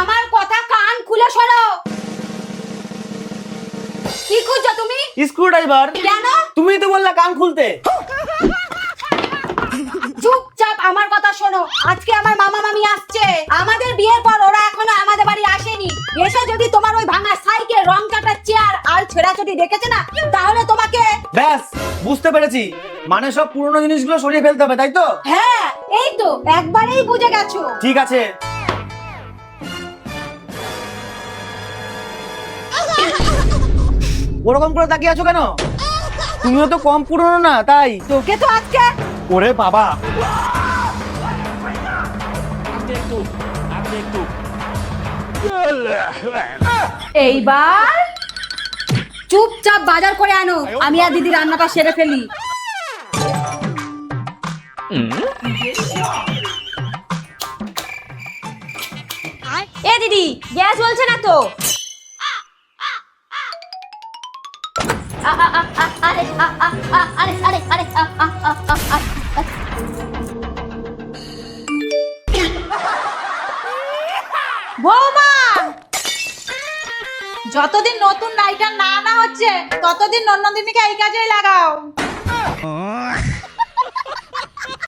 আমার কথা কান খুলে শোনো কি খুঁজছো তুমি? স্ক্রু ড্রাইভার কেন? তুমি তো বললা কান খুলতে। চুপচাপ আমার কথা শোনো। আজকে আমার মামা মামি আসছে। আমাদের বিয়ের পর ওরা এখনও আমাদের বাড়ি আসেনি। এসে যদি তোমার ওই ভাঙা সাইকেল রং কাটার চেয়ার আর ছেঁড়াছড়ি দেখেছে না তাহলে তোমাকে ব্যাস বুঝতে পেরেছি। মানে সব পুরনো জিনিসগুলো সরিয়ে ফেলতে হবে তাই তো? হ্যাঁ এই তো একবারেই বুঝে গেছো। ঠিক আছে। ওরকম করে তাকিয়ে আছো কেন? তুমিও তো কম পুরনো না তাই। তোকে তো আজকে? ওরে বাবা। এইবার চুপচাপ বাজার করে আনো। আমি আর দিদি রান্নাটা সেরে ফেলি। এ দিদি গ্যাস জ্বলছে না তো? আরে আরে বৌমা! যতদিন নতুন নাইটার না না হচ্ছে ততদিন নন্দিনীকে এই কাজেই লাগাও।